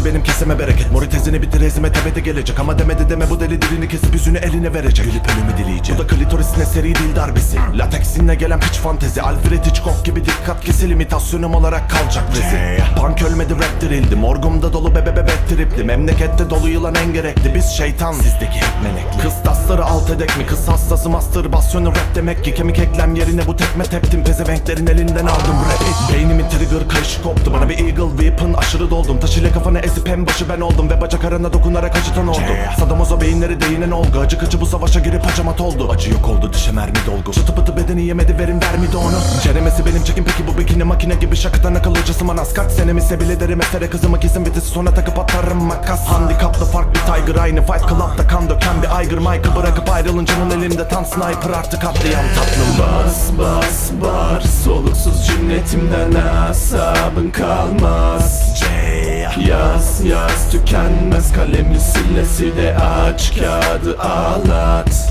ise benim keseme bereket. Mori tezini bitir ezime tepede gelecek. Ama demedi deme bu deli dilini kesip yüzünü eline verecek. Gülüp ölümü dileyecek. Bu da klitorisine seri dil darbesi. Lateksinle gelen piç fantezi. Alfred Hitchcock gibi dikkat kesil imitasyonum olarak kalacak rezil Punk ölmedi rap dirildi. Morgumda dolu bebe bebe tripli Memlekette dolu yılan en gerekli. Biz şeytan. Sizdeki hep melekli Kıstasları alt edek mi? Kız hastası mastürbasyonu rap demek ki. Kemik eklem yerine bu tekme teptim. Pezevenklerin elinden aldım rapi Beynimin trigger kayışı koptu. Bana bir eagle weapon aşırı doldum Taş ile kafanı ezip en başı ben oldum Ve bacak arana dokunarak acıtan oldu. Sadamozo beyinleri değinen olgu Acı kıçı bu savaşa girip hacamat oldu. Acı yok oldu dişe mermi dolgu. Çıtı pıtı bedeni yemedi verin vermedi onu. Ceremesi benim çekim peki bu bikini makine gibi şakıtan akıl hocası manas. Kaç senemi bile derim esere kızımı kesin vitesi sonra takıp atarım makas. Handikaplı farklı tiger aynı Fight Club'da kan döken bir aygır Mike'ı bırakıp ayrılıncanın elinde tam sniper artık atlayan tatlım Bas bas bar Soluksuz cümletimden asabın kalmaz C Yaz yaz tükenmez Kalemli sillesi de aç kağıdı ağlat.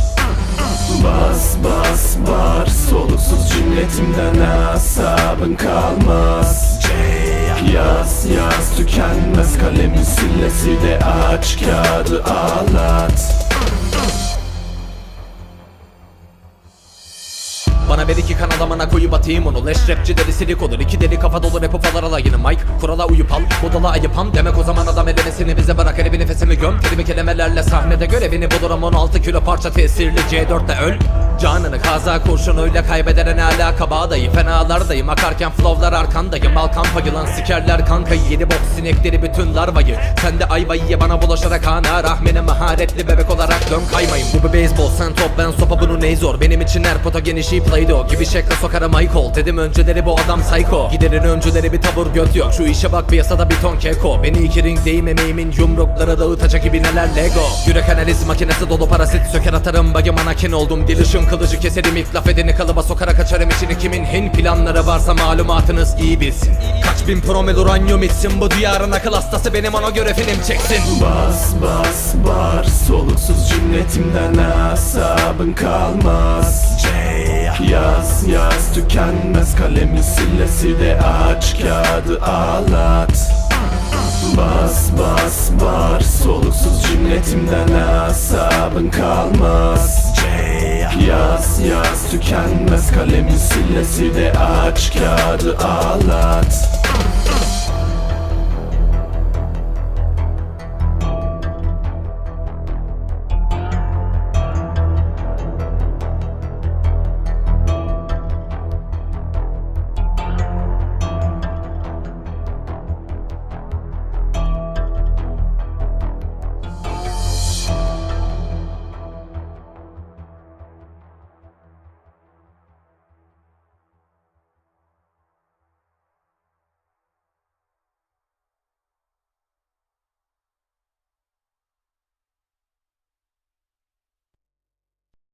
Bas bas bar Soluksuz cümletimden asabın kalmaz. Yaz yaz tükenmez Kalemli sillesi de aç kağıdı ağlat Bana ver iki kanal amına koyup atayım onu. Leş rapçileri silik olur. İki deli kafa dolu rap ufalar alayını Mike. Kurala uyup al Bodala ayıpam demek. O zaman adam elemesini bize bırak Hele bir nefesimi göm. Kelime kelimelerle sahnede görevini bulurum. 16 kilo parça tesirli C4'te öl Canını kaza kurşunuyla kaybedene ne alaka? Bağdayı Fenalardayım. Akarken flowlar arkandayım. Al kampa sikerler kankayı Yedi bok sinekleri bütün larvayı. Sen de ayvayı ye bana bulaşarak ana Rahmine maharetli bebek olarak dön kaymayın. Bu bir beyzbol sen top ben sopa. Bunu ney zor? Benim için her pota genişi playdo Gibi şekle sokarım Michael Dedim önceleri bu adam psycho. Giderin öncüleri bir tabur göt yok. Şu işe bak piyasada bir ton keko. Beni iki ringdeyim emeğimin yumrukları dağıtacak gibi neler lego. Yürek analiz makinesi dolu parasit Söker atarım. Bagi manakin oldum Dil ışın kılıcı keserim ilk laf edeni kalıba sokarak açarım içini. Kimin hin planları varsa malumatınız iyi bilsin. Kaç bin promil uranyum içsin Bu diyarın akıl hastası benim ona göre film çeksin. Bas bas bar Soluksuz cümletimden asabın kalmaz. Yaz yaz tükenmez Kalemli sillesi de aç kağıdı ağlat. Bas bas bar Soluksuz cümletimden asabın kalmaz Yaz yaz tükenmez Kalemli sillesi de aç kağıdı ağlat